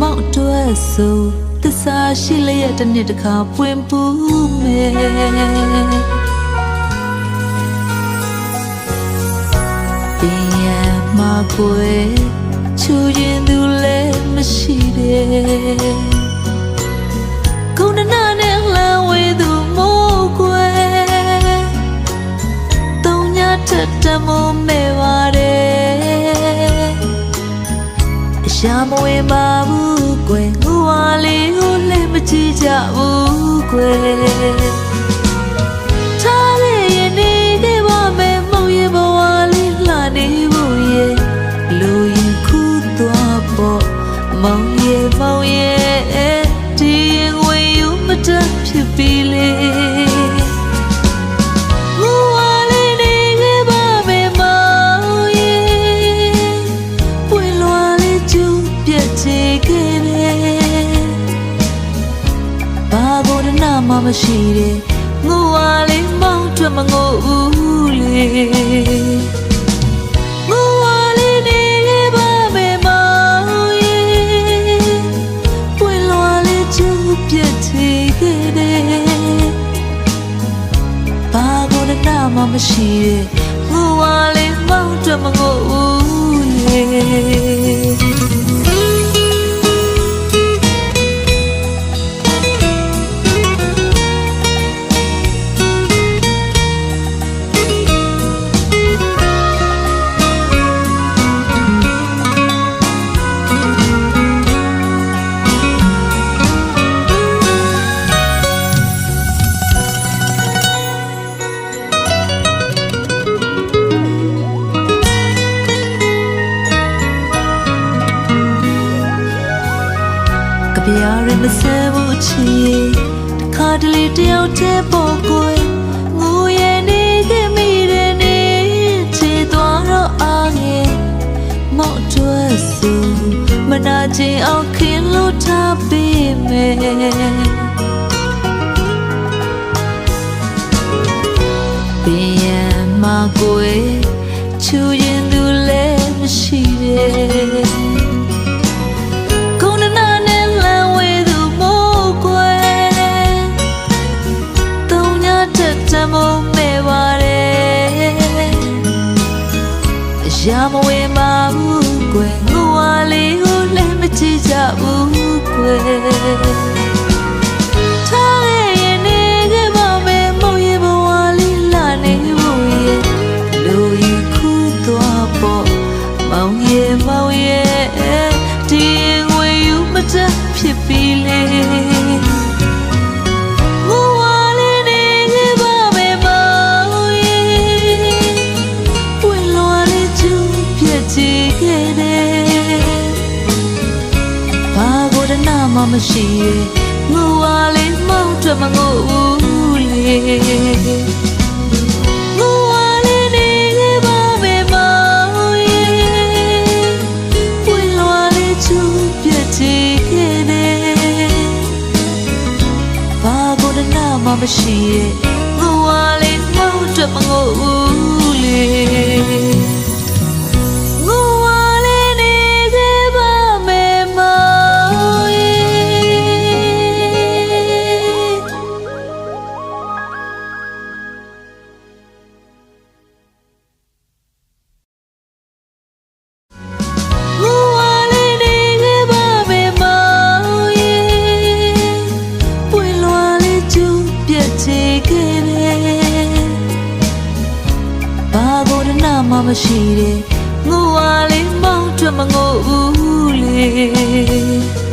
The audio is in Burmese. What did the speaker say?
မောက်တွဲဆိုသစ္စာရှိလျက်တစ်နှစ်တစ်ခါပွင့်ပူးမယ်ပင်ရမကွယ်ချူရင်သူလည်းမရှိတဲ့ခု ရှာမဝေပါဘူးကွယ်ငူဝါလေးကိုလည်းမကြည့်ကြဘူးကွယ်ထားခဲ့ရင်နေခဲ့ပါမယ်မုံရင်ဘဝလေးလှနေဖို့ရဲ့လူရင်ခုသွားပေါ့မောင်ရဲ့မောင်ရဲ့ဒီရင်ဝင်ယူမတတ်ဖြစ်ပြီလေ ဘာကိုရနာမှမရှိတဲ့ငူဝါလေးမောင်ထွက်မငိုဘူးလေငူဝါလေးနေခဲ့ပါမယ်မောင်ရဲ့ပွင့်လွာလေးချူပြတ်ချေခဲ့တယ်ဘာကိုရနာမှမရှိတဲ့ငူဝါလေးမောင်ထွက်မငိုဘူးလေ မစဲဘူးချီတခါတလေတယောက်တည်းပေါ်ကိုယ်ငိုရနေခဲ့မိတဲ့နေချေသွားတော့အားငယ်မောက်တွဲဆူမနာချင်အောင်ခင်လို့ထားပေးမယ်ပင်ရမကိုယ် မဝေးမှာဘူးကွယ်ငိုဝါလေးကိုလည်းမကြည့်ကြဘူးကွယ်ထားခဲ့ရင်နေခဲ့ပါမယ်မုံရဘဝလေးလာနေဖို့ရဲ့လူယူခုသွားပေါ့မောင်ရဲ့မောင်ရဲ့ဒီငွေယူမတတ်ဖြစ်ပြီလေ မှမရှိရဲ့ငိုဝါလေးမောင်ထွက်မငိုဘူးလေငိုဝါလေးနေခဲ့ပါမယ်မောင်ရဲ့ပွင့်လွာလေးချူပြတ်ချေခဲ့တယ်ဘာကိုတနာမှမရှိရဲ့ ရှိတဲ့ငူဝါလေးမောင်ထွက်မငိုဘူးလေ